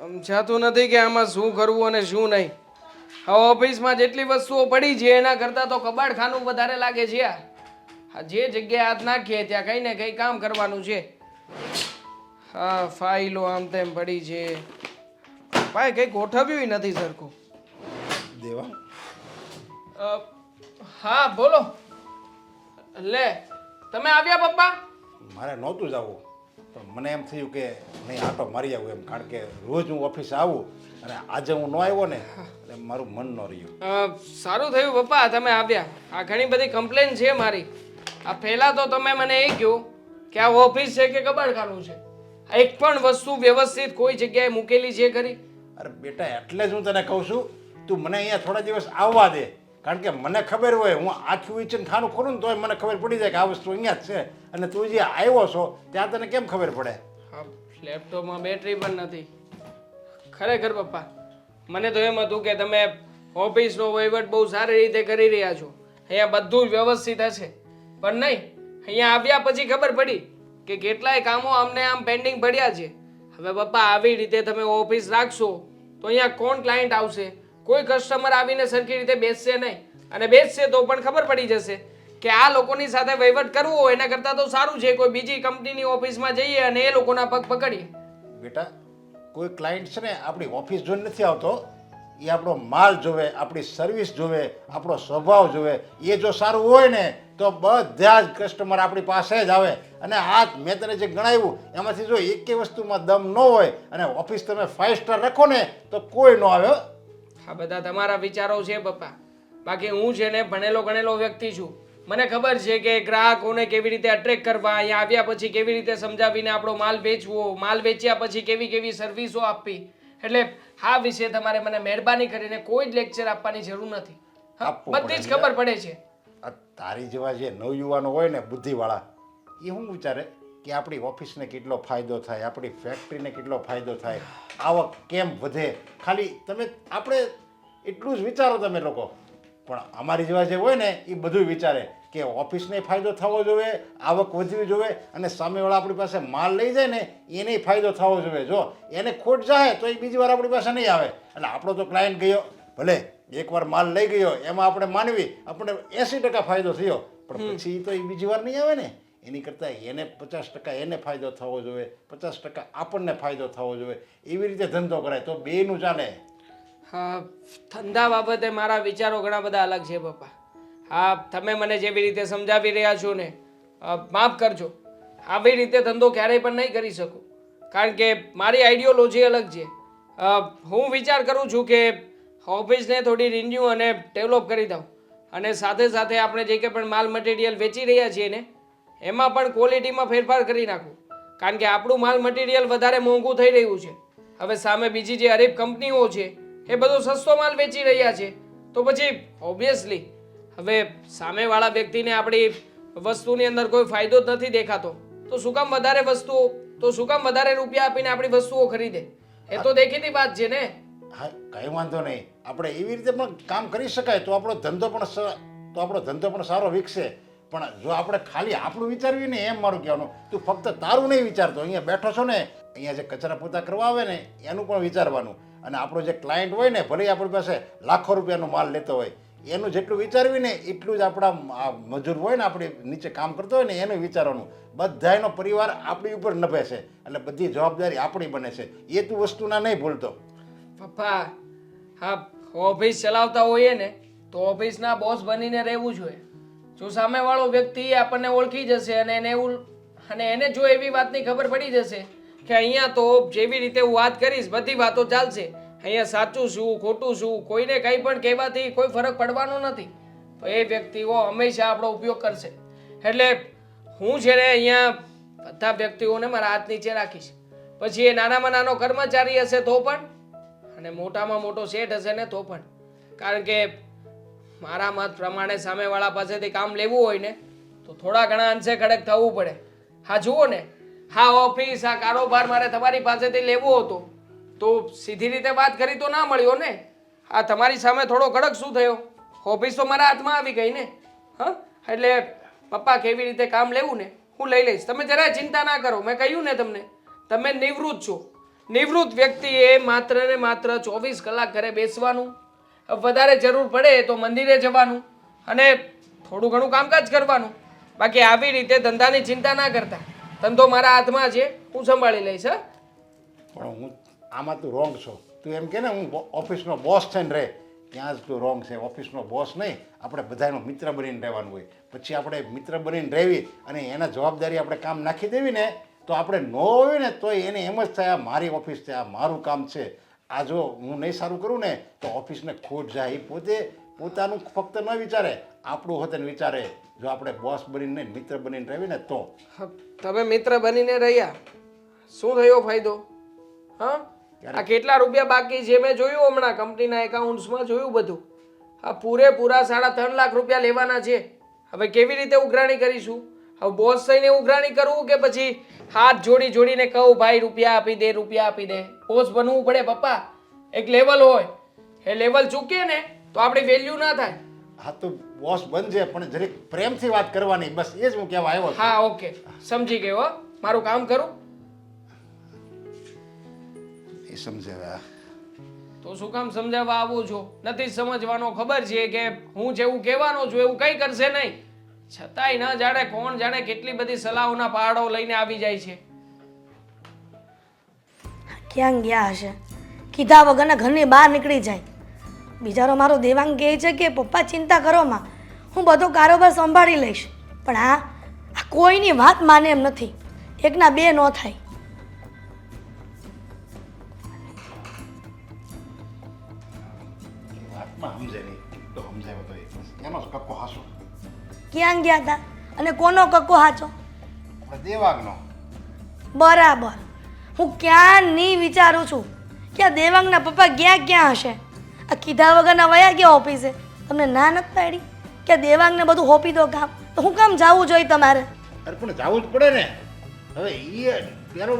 સમજાતું નથી કે આમાં શું કરવું અને શું નહીં. હવે ઓફિસમાં જેટલી વસ્તુઓ પડી છે એના કરતાં તો કબાડખાનું વધારે લાગે છે આ. જે જગ્યાએ હાથ નાખીએ ત્યાં કંઈ ને કંઈ કામ કરવાનું છે. હા ફાઇલો આમ તેમ પડી છે. ભાઈ કંઈ ગોઠવ્યું નથી સરખું. દેવા. હા બોલો. લે તમે આવ્યા પપ્પા? મારે નહોતું જવું પણ મને એમ થયું કે નહીં આટો મારી આવું એમ. કારણ કે રોજ હું ઓફિસે આવું અને આજે હું ન આવ્યો ને એટલે મારું મન ન રહ્યું. સારું થયું પપ્પા તમે આવ્યા. આ ઘણી બધી કમ્પ્લેન છે મારી. આ પહેલાં તો તમે મને એ કહ્યું કે આ ઓફિસ છે કે કબાડખાનું છે? એક પણ વસ્તુ વ્યવસ્થિત કોઈ જગ્યાએ મૂકેલી છે ખરી? અરે બેટા એટલે જ હું તને કહું છું. તું મને અહીંયા થોડા દિવસ આવવા દે. કારણ કે મને ખબર હોય, હું આખું વિચન ખાનું ખોલું ને તોય મને ખબર પડી જાય કે આ વસ્તુ અહીંયા જ છે. અને તું જે આવ્યો છો, ત્યાં તને કેમ ખબર પડે? હા લેપટોપમાં બેટરી પણ નથી. ખરેખર, પપ્પા, મને તો એમ હતું કે તમે ઓફિસનો વહીવટ બહુ સારી રીતે કરી રહ્યા છો. અહીંયા બધું જ વ્યવસ્થિત હશે. પણ નહીં, અહીંયા આવ્યા પછી ખબર પડી કે કેટલાય કામો અમને આમ પેન્ડિંગ પડ્યા છે. હવે પપ્પા, આવી રીતે તમે ઓફિસ રાખશો, તો અહીંયા કોણ ક્લાયન્ટ આવશે? કોઈ કસ્ટમર આવીને સરખી રીતે બેસશે નહીં. અને બેસશે તો પણ ખબર પડી જશે કે આ લોકોની સાથે વહીવટ કરવો એના કરતાં તો સારું છે. કોઈ બીજી કંપનીની ઓફિસમાં જઈએ અને એ લોકોના પગ પકડીએ. બેટા, કોઈ ક્લાયન્ટ છે ને, આપણી ઓફિસ જોઈને નથી આવતો. એ આપણો માલ જોવે, આપણી સર્વિસ જોવે, આપણો સ્વભાવ જોવે. એ જો સારું હોય ને, તો બધા જ કસ્ટમર આપણી પાસે જ આવે. અને આ મેં તને જે ગણાવ્યું, એમાંથી જો એકે વસ્તુમાં દમ ન હોય અને ઓફિસ તમે ફાઇવ સ્ટાર રાખો ને, તો કોઈ ન આવે. આ બધા તમારા વિચારો છે પપ્પા. બાકી હું છે ને ભણેલો ગણેલો વ્યક્તિ છું. મને ખબર છે કે ગ્રાહકોને કેવી રીતે અટ્રેક કરવા અહીંયા આવ્યા પછી કેવી રીતે સમજાવીને આપણો માલ વેચવો માલ વેચ્યા પછી કેવી કેવી સર્વિસો આપવી. એટલે આ વિશે તમારે મને મહેરબાની કરીને કોઈ જ લેક્ચર આપવાની જરૂર નથી. હા, આપવું બધી જ ખબર પડે છે. આ તારી જેવા જે નવયુવાનો હોય ને બુદ્ધિવાળા એ શું વિચારે? કે આપણી ઓફિસને કેટલો ફાયદો થાય આપણી ફેક્ટરીને કેટલો ફાયદો થાય આવક કેમ વધે? ખાલી તમે આપણે એટલું જ વિચારો તમે લોકો. પણ અમારી જેવા જે હોય ને એ બધું વિચારે કે ઓફિસને ફાયદો થવો જોઈએ આવક વધવી જોઈએ અને સામેવાળા આપણી પાસે માલ લઈ જાય ને એને ફાયદો થવો જોઈએ. જો એને ખોટ જાય તો એ બીજી વાર આપણી પાસે નહીં આવે. એટલે આપણો તો ક્લાયન્ટ ગયો. ભલે એકવાર માલ લઈ ગયો એમાં આપણે માનવી આપણે એંસી ટકા ફાયદો થયો. પણ પછી તો એ બીજી વાર નહીં આવે ને. એની કરતાં એને પચાસ ટકા એને ફાયદો થવો જોઈએ, પચાસ ટકા આપણને ફાયદો થવો જોઈએ. એવી રીતે ધંધો કરાય. તો બેનું ચાલે. હા, ધંધા બાબતે મારા વિચારો ઘણા બધા અલગ છે, પપ્પા. હા, તમે મને જેવી રીતે સમજાવી રહ્યા છો ને માફ કરજો. આવી રીતે ધંધો ક્યારેય પણ નહીં કરી શકું. કારણ કે મારી આઈડિયોલોજી અલગ છે. હું વિચાર કરું છું કે ઓફિસને થોડી રિન્યુ અને ડેવલપ કરી દઉં. અને સાથે સાથે આપણે જે કંઈ પણ માલ મટીરિયલ વેચી રહ્યા છીએ ને એમાં પણ ક્વોલિટીમાં ફેરફાર કરી નાખું. કારણ કે આપણું માલ મટીરિયલ વધારે મોંઘું થઈ રહ્યું છે. હવે સામે બીજી જે હરીફ કંપનીઓ છે, એ બધો સસ્તો માલ વેચી રહ્યા છે. તો પછી ઓબ્વિયસલી હવે સામેવાળા વ્યક્તિને આપણી વસ્તુની અંદર કોઈ ફાયદો જ નથી દેખાતો. તો શું કામ વધારે વસ્તુઓ? તો શું કામ વધારે રૂપિયા આપીને આપણી વસ્તુઓ ખરીદે? એ તો દેખીતી વાત છે ને? હા, કંઈ વાંધો નહીં. આપણે એવી રીતે પણ કામ કરી શકાય તો આપણો ધંધો પણ તો આપણો ધંધો પણ સારો વિકસે. પણ જો આપણે ખાલી આપણું વિચારવી ને એમ મારું કહેવાનું, તું ફક્ત તારું નહીં વિચારતો, અહીંયા બેઠો છો ને, અહીંયા જે કચરા પોતા કરવા આવે ને, એનું પણ વિચારવાનું. અને આપણો જે ક્લાયન્ટ હોય ને, ભલે આપણી પાસે લાખો રૂપિયાનો માલ લેતો હોય, એનું જેટલું વિચારવી ને એટલું જ આપણા મજૂર હોય ને, આપણે નીચે કામ કરતો હોય ને, એનું વિચારવાનું. બધાયનો પરિવાર આપણી ઉપર નભે છે, એટલે બધી જવાબદારી આપણી બને છે. એ તું વસ્તુના નહીં ભૂલતો. પપ્પા, હા, ઓફિસ ચલાવતા હોઈએ ને, તો ઓફિસના બોસ બનીને રહેવું જોઈએ. જો સામેવાળો વ્યક્તિ આપણને ઓળખી જશે અને એને એવું અને એને જો એવી વાતની ખબર પડી જશે કે અહીંયા તો જેવી રીતે હું વાત કરીશ, બધી વાતો ચાલશે. અહીંયા સાચું શું ખોટું શું કોઈને કંઈ પણ કહેવાથી કોઈ ફરક પડવાનો નથી. તો એ વ્યક્તિઓ હંમેશા આપણો ઉપયોગ કરશે. એટલે હું છે ને અહીંયા બધા વ્યક્તિઓને મારા હાથ નીચે રાખીશ. પછી એ નાનામાં નાનો કર્મચારી હશે તો પણ, અને મોટામાં મોટો શેઠ હશે ને તો પણ. કારણ કે મારા મત પ્રમાણે સામેવાળા પાસેથી કામ લેવું હોય ને, તો થોડા ઘણા અંશે કડક થવું પડે. હા, જુઓ ને, હા, ઓફિસ આ કારોબાર મારે તમારી પાસેથી લેવો હતો. તો સીધી રીતે વાત કરી તો ના મળ્યો ને? આ તમારી સામે થોડો કડક શું થયો? ઓફિસ તો મારા હાથમાં આવી ગઈ ને. હા? એટલે પપ્પા કેવી રીતે કામ લેવું ને? હું લઈ લઈશ. તમે જરાય ચિંતા ના કરો. મેં કહ્યું ને તમને, તમે નિવૃત્ત છો. નિવૃત્ત વ્યક્તિએ માત્ર ને માત્ર ચોવીસ કલાક ઘરે બેસવાનું વધારે જરૂર પડે તો મંદિરે જવાનું અને થોડું ઘણું કામકાજ કરવાનું. બાકી આવી રીતે ધંધાની ચિંતા ના કરતા. ધંધો મારા હાથમાં છે. હું સંભાળી લઈશ, હા? પણ હું આમાં તું રોંગ છો. તું એમ કે ને, હું ઓફિસનો બોસ થઈને રહે. ત્યાં જ તું રોંગ છે. ઓફિસનો બોસ નહીં. આપણે બધાનો મિત્ર બનીને રહેવાનું હોય. પછી આપણે મિત્ર બનીને રહેવી અને એના જવાબદારી આપણે કામ નાખી દેવી ને, તો આપણે ન હોય ને તોય એને એમ જ થાય મારી ઓફિસ છે, આ મારું કામ છે. આ જો હું નહીં સારું કરું ને તો ઓફિસને ખોટ જાય. એ પોતે પોતાનું ફક્ત ન વિચારે આપણું હોતે વિચારે. જો આપણે બોસ બનીને મિત્ર બનીને રહીને ને તો? તમે મિત્ર બનીને રહ્યા. શું થયો ફાયદો? હા? આ કેટલા રૂપિયા બાકી જે મેં જોયું હમણાં કંપનીના એકાઉન્ટ્સમાં જોયું બધું. આ પૂરેપૂરા સાડા ત્રણ લાખ રૂપિયા લેવાના છે. હવે કેવી રીતે ઉઘરાણી કરીશું? હવે બોસ થઈને ઉઘરાણી કરવું કે પછી હાથ જોડી જોડીને કહું ભાઈ રૂપિયા આપી દે રૂપિયા આપી દે. બોસ બનવું પડે પપ્પા. એક લેવલ હોય. એ લેવલ ચૂકીએ ને તો આપણી વેલ્યુ ના થાય. હા તો બોસ બનજે પણ જરીક પ્રેમથી વાત કરવાની બસ એ જ હું કહેવા આવ્યો છું. હા ઓકે. સમજી ગયો હો. મારું કામ કરું? એ સમજાવ્યા. તો શું કામ સમજાવવા આવું છું? નથી સમજવાનો ખબર છે કે હું જેવું કહેવાનો છું એવું કંઈ કરશે નહીં. છતાંય ન જાણે કોણ જાણે કેટલી બધી સલાહોના પહાડો લઈને આવી જાય છે. ક્યાં ગયા હશે? કીધા વગરના ઘરની બહાર નીકળી જાય. બિચારો મારો દેવાંગ કહે છે કે પપ્પા ચિંતા કરો માં. હું બધો કારોબાર સંભાળી લઈશ. પણ આ આ કોઈની વાત માને એમ નથી. એકના બે ન થાય. એ વાતમાં સમજે નહીં. તો સમજાવે તો એ. કક્કો હાસો. ક્યાં ગયા હતા અને કોનો કક્કો હાચો? દેવાંગનો. બરાબર. હું ક્યાં નહીં વિચારું છું કે દેવાંગના પપ્પા ગયા ક્યાં હશે? આ કીધા વગરના વયા ગયા ઓફિસે? તમને ના નથી પાડી કે દેવાંગને બધું હોપી દો કામ તો હું કામ જવું જોઈએ તમારે? અરે પણ જવું જ પડે ને. હવે એ પેલો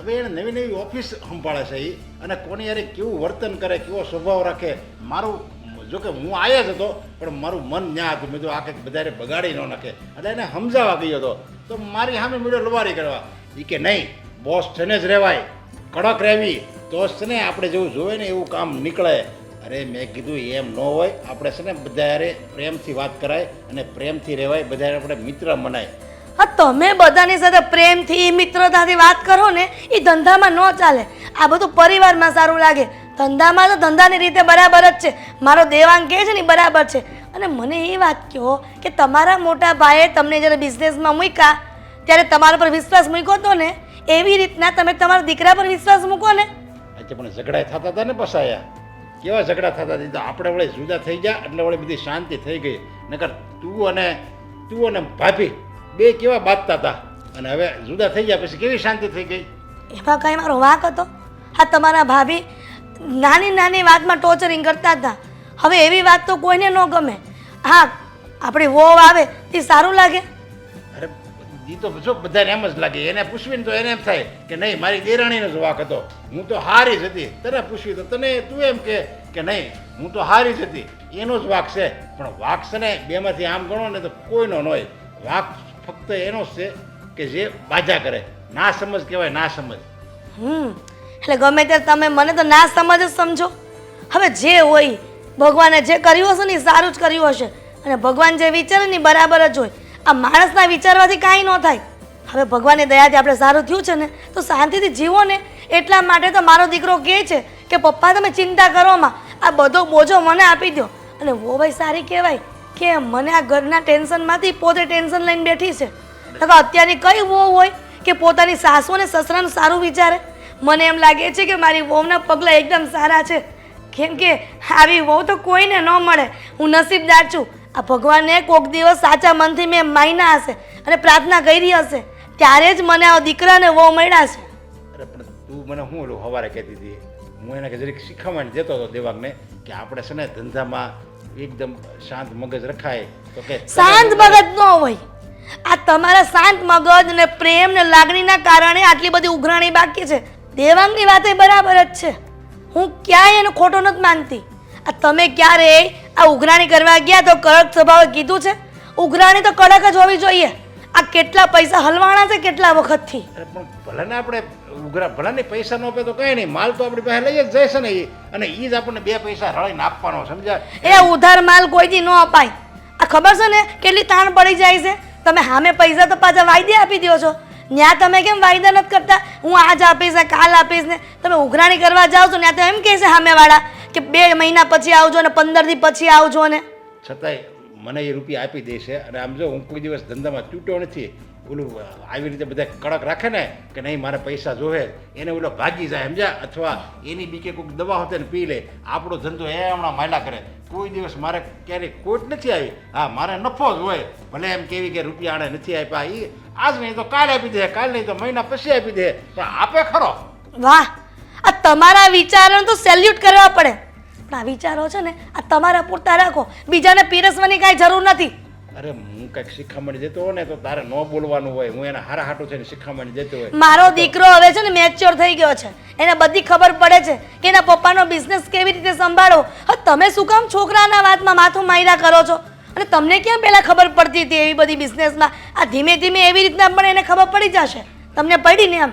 હવે એને નવી નવી ઓફિસ સંભાળે છે એ અને કોની યારે કેવું વર્તન કરે કેવો સ્વભાવ રાખે મારું જો કે હું આવ્યા જ હતો, પણ મારું મન ન્યા હતું. મેં તો આ કંઈક બધાને બગાડી ન નાખે. એટલે એને સમજાવવા ગયો હતો. તો મારી સામે મળ્યો લવારી કરવા. એ કે, નહીં, બોસ થઈને જ રહેવાય. કડક રહેવી. તો છે ને આપણે જેવું જોઈએ ને એવું કામ નીકળે. અરે, મેં કીધું, એમ ન હોય. આપણે છે ને બધા પ્રેમથી વાત કરાય અને પ્રેમથી રહેવાય. બધા આપણે મિત્ર મનાય. હા, તમે બધાની સાથે પ્રેમથી મિત્રતાથી વાત કરો ને એ ધંધામાં ન ચાલે. આ બધું પરિવારમાં સારું લાગે. ધંધામાં તો ધંધાની રીતે બરાબર જ છે. મારો દેવાંગ કહે છે ને બરાબર છે. અને મને એ વાત કહો કે તમારા મોટા ભાઈએ તમને જ્યારે બિઝનેસમાં મૂક્યા ત્યારે તમારા પર વિશ્વાસ મૂક્યો હતો ને? એવી રીતના તમે તમારા દીકરા પર વિશ્વાસ મૂકો ને? આજે પણ ઝઘડા થતા હતા ને પસાયા કેવા ઝઘડા થતા હતા? તો આપણે વળે જુદા થઈ ગયા એટલે વળે બધી શાંતિ થઈ ગઈ. નકર તું અને તું અને ભાભી બે કેવા બાંધતા હતા? અને હવે જુદા થઈ ગયા પછી કેવી શાંતિ થઈ ગઈ? એમાં કાંઈ મારો વાંક હતો? હા તમારા ભાભી નાની નાની વાતમાં ટોર્ચરિંગ કરતા હતા. હવે એવી વાત તો કોઈને ન ગમે. હા આપણી વોવ આવે તે સારું લાગે. અરે ઈ તો જો બધાને એમ જ લાગે એને પૂછવીને તો એને એમ થાય કે નહીં મારી દેરાણીનો જ વાક હતો. હું તો હારી જ હતી. તને પૂછવી તો તને તું એમ કે કે નહીં હું તો હારી જ હતી. એનો જ વાક છે. પણ વાક છે ને બેમાંથી આમ ગણો ને તો કોઈનો ન હોય. વાક ફક્ત એનો જ છે કે જે બાજા કરે. ના સમજ કહેવાય ના સમજ હમ એટલે ગમે ત્યારે તમે મને તો ના સમજ જ સમજો. હવે જે હોય, ભગવાને જે કર્યું હશે ને એ સારું જ કર્યું હશે. અને ભગવાન જે વિચારે ને બરાબર જ હોય. આ માણસના વિચારવાથી કાંઈ ન થાય. હવે ભગવાનની દયાથી આપણે સારું થયું છે ને, તો શાંતિથી જીવો ને. એટલા માટે તો મારો દીકરો કહે છે કે, પપ્પા, તમે ચિંતા કરોમાં આ બધો બોજો મને આપી દો અને વો ભાઈ સારી કહેવાય કે, મને આ ઘરના ટેન્શનમાંથી પોતે ટેન્શન લઈને બેઠી છે. અત્યારની કઈ વહુ હોય કે પોતાની સાસુ અને સસરાનું સારું વિચારે. મને એમ લાગે છે કે મારી વહુના પગલાં એકદમ સારા છે. કેમ કે આવી વહુ તો કોઈને ન મળે. હું નસીબદાર છું. આ ભગવાનને કોઈક દિવસ સાચા મનથી મેં માયના હશે અને પ્રાર્થના કરી હશે. ત્યારે જ મને આ દીકરાને વહુ મળ્યા છે. અરે પણ તું મને શું ઓલું હવારે કહેતી હતી? હું એને જરીક શીખવાડ દેતો હતો દેવાગને કે આપણે છે ને ધંધામાં એકદમ શાંત મગજ રખાય. તો કે શાંત મગજ ન હોય. આ તમારા શાંત મગજ ને પ્રેમ ને લાગણીના કારણે આટલી બધી ઉઘરાણી બાકી છે. દેવાંગની વાત એ બરાબર જ છે. હું ક્યાંય એનો ખોટો નથી માનતી. આ તમે ક્યારે આ ઉઘરાણી કરવા ગયા તો કડક સ્વભાવે કીધું છે? ઉઘરાણી તો કડક જ હોવી જોઈએ. આ કેટલા પૈસા હલવાણા છે કેટલા વખતથી? પણ ભલે ને આપણે ઉઘરા ભલે ને પૈસા ન આપે તો કંઈ નહીં. માલ તો આપણી પાસે લઈ જ જાય છે ને એ અને એ જ આપણને બે પૈસા રળીને આપવાનો સમજાય? એ ઉધાર માલ કોઈથી ન અપાય? આ ખબર છે ને કેટલી તાણ પડી જાય છે? તમે સામે પૈસા તો પાછા વાયદે આપી દો છો. ત્યાં તમે કેમ વાયદા નથી કરતા? હું આજ આપીશ ને કાલ આપીશ ને. તમે ઉઘરાણી કરવા જાઓ છો ત્યાં તો એમ કહે છે સામેવાળા કે બે મહિના પછી આવજો ને પંદર દી પછી આવજો ને. છતાંય મને એ રૂપિયા આપી દેશે અને આમ જો હું કોઈ દિવસ ધંધામાં તૂટ્યો નથી ઓલું આવી રીતે બધા કડક રાખે ને કે નહીં, મારે પૈસા જોવે, એને ઓલો ભાગી જાય, સમજ્યા? અથવા એની બીકે કોઈક દવા હોતે ને પી લે. આપણો ધંધો એ હમણાં માયલા કરે. કોઈ દિવસ મારે ક્યારેય ખોટ નથી આવી. હા, મારે નફો જ હોય. ભલે એમ કેવી કે રૂપિયા આણે નથી આપ્યા. એ આજ નહીં તો કાલે આપી દે, કાલ નહીં તો મહિના પછી આપી દે. પણ આપે ખરો. વાહ! આ તમારા વિચારોને તો સેલ્યુટ કરવા પડે. પણ આ વિચારો છે ને, આ તમારા પૂરતા રાખો. બીજાને પીરસવાની કાંઈ જરૂર નથી. અરે હું કંઈક શિખામણ દેતો હોય ને તો તારે ન બોલવાનું હોય. હું એને હારા હાટું થઈને શિખામણ દેતો હોય. મારો દીકરો હવે છે ને મેચ્યોર થઈ ગયો છે. એને બધી ખબર પડે છે કે એના પપ્પાનો બિઝનેસ કેવી રીતે સંભાળો. હવે તમે શું કામ છોકરાના વાતમાં માથું માયરા કરો છો? અને તમને ક્યાં પહેલાં ખબર પડતી હતી એવી બધી બિઝનેસમાં આ ધીમે ધીમે એવી રીતના પણ એને ખબર પડી જશે. તમને પડી ને એમ?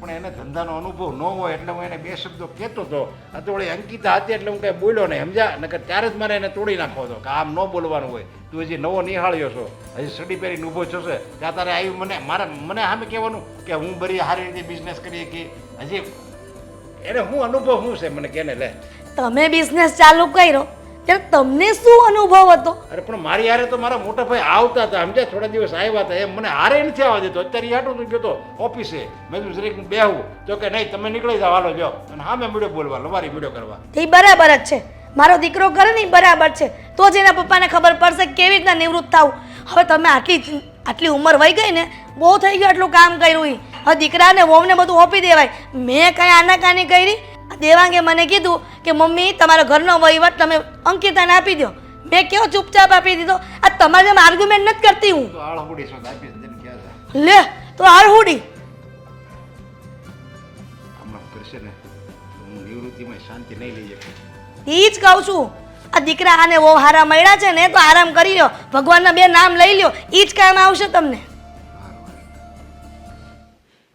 પણ એને ધંધાનો અનુભવ ન હોય એટલે હું એને બે શબ્દો કહેતો હતો. આ તો વળી અંકિતા હતી એટલે હું કંઈ બોલ્યો નહીં સમજા નકર ત્યારે જ મારે એને તોડી નાખો હતો કે આમ ન બોલવાનું હોય. તું હજી નવો નિહાળ્યો છો. હજી સડી પહેરીને ઊભો છો છે ત્યાં તારે આવ્યું મને, મારે, મને સામે કહેવાનું કે હું બરી સારી રીતે બિઝનેસ કરીએ કે હજી એને હું અનુભવ શું છે? મને કેને લે. તમે બિઝનેસ ચાલુ કર્યો. ત્યારે તમને શું અનુભવ હતો? અરે પણ મારી હારે તો મારા મોટા ભાઈ આવતા હતા. સમજ્યા થોડા દિવસ આવ્યા હતા એમ મને હારે નથી આવવા દેતો. અત્યારે આટલું તો ગયો તો ઓફિસે. મેં તું જરીક બેહું. તો કે નહીં તમે નીકળી જાવ હાલો જાઓ અને હા મેં મીડિયો બોલવા લવારી મીડિયો કરવા. એ બરાબર જ છે. મારો દીકરો કરે ને બરાબર છે. તો જ એના પપ્પાને ખબર પડશે કેવી રીતના નિવૃત્ત થવું. હવે તમે આટલી આટલી ઉંમર વહી ગઈ ને બહુ થઈ ગયું આટલું કામ કર્યું હવે દીકરાને વહુને બધું ઓપી દેવાય. મેં કાંઈ આનાકાની કરી દેવાંગે મને કીધું કે મમ્મી તમારો ઘરનો વહીવટ તમે અંકિતાને આપી દો મેં કેવો ચૂપચાપ આપી દીધો. આ તમારે જેમ આર્ગ્યુમેન્ટ નથી કરતી હું. લે તો શકું. એ જ કહું છું. આ દીકરા આને બહુ હારા મળ્યા છે ને તો આરામ કરી લ્યો. ભગવાનના બે નામ લઈ લ્યો. એ જ કામ આવશે તમને.